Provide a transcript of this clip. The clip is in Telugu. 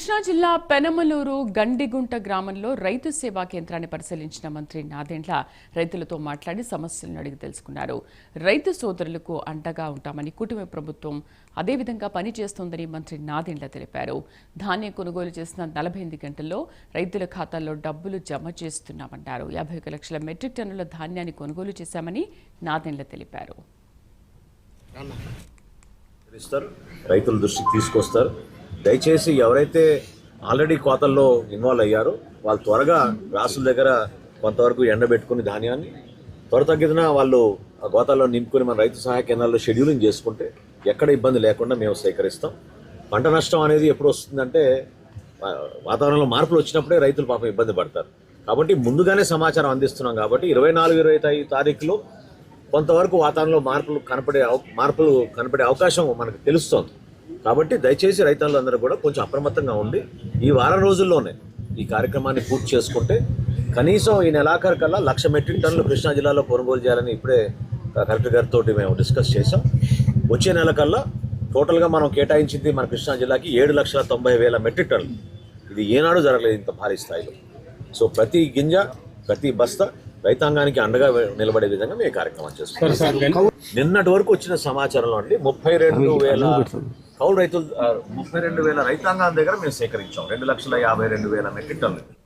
కృష్ణా జిల్లా పెనమలూరు గండిగుంట గ్రామంలో రైతు సేవా కేంద్రాన్ని పరిశీలించిన మంత్రి నాదెండ్ల రైతులతో మాట్లాడి సమస్యలను అడిగి తెలుసుకున్నారు. రైతు సోదరులకు అండగా ఉంటామని కుటుంబ ప్రభుత్వం అదేవిధంగా పనిచేస్తోందని మంత్రి నాదెండ్ల తెలిపారు. ధాన్యం కొనుగోలు చేసిన నలభై ఎనిమిది గంటల్లో రైతుల ఖాతాల్లో డబ్బులు జమ చేస్తున్నామన్నారు. యాభై ఒక లక్షల మెట్రిక్ టన్నుల ధాన్యాన్ని కొనుగోలు చేశామని నాదెండ్ల తెలిపారు. రైతుల దృష్టికి తీసుకొస్తారు. దయచేసి ఎవరైతే ఆల్రెడీ కోతల్లో ఇన్వాల్వ్ అయ్యారో వాళ్ళు త్వరగా రాసుల దగ్గర కొంతవరకు ఎండబెట్టుకుని ధాన్యాన్ని త్వర తగ్గిన వాళ్ళు ఆ గోతాల్లో నింపుకొని మన రైతు సహాయ కేంద్రాల్లో షెడ్యూలింగ్ చేసుకుంటే ఎక్కడ ఇబ్బంది లేకుండా మేము సేకరిస్తాం. పంట నష్టం అనేది ఎప్పుడు వస్తుందంటే వాతావరణంలో మార్పులు వచ్చినప్పుడే రైతులు పాపం ఇబ్బంది పడతారు. కాబట్టి ముందుగానే సమాచారం అందిస్తున్నాం కాబట్టి ఇరవై నాలుగు ఇరవై ఐదు తారీఖులో కొంతవరకు వాతావరణంలో మార్పులు కనపడే మార్పులు కనపడే అవకాశం మనకు తెలుస్తోంది. కాబట్టి దయచేసి రైతులందరూ కూడా కొంచెం అప్రమత్తంగా ఉండి ఈ వారం రోజుల్లోనే ఈ కార్యక్రమాన్ని పూర్తి చేసుకుంటే కనీసం ఈ నెలాఖరు కల్లా లక్ష మెట్రిక్ టన్నులు కృష్ణా జిల్లాలో కొనుగోలు చేయాలని ఇప్పుడే కలెక్టర్ గారితో మేము డిస్కస్ చేసాం వచ్చే నెల కల్లా టోటల్గా మనం కేటాయించింది మన కృష్ణా జిల్లాకి ఏడు లక్షల తొంభై వేల మెట్రిక్ టన్నులు. ఇది ఏనాడు జరగలేదు ఇంత భారీ స్థాయిలో. సో ప్రతి గింజ ప్రతి బస్తా రైతాంగానికి అండగా నిలబడే విధంగా మేము ఈ కార్యక్రమం చేస్తున్నాం. నిన్నటి వరకు వచ్చిన సమాచారంలో అండి ముప్పై రెండు వేల కౌలు రైతులు ముప్పై రెండు వేల రైతాంగం దగ్గర మేము సేకరించాం. రెండు లక్షల యాభై రెండు వేల మెట్రిక్ టన్నులు.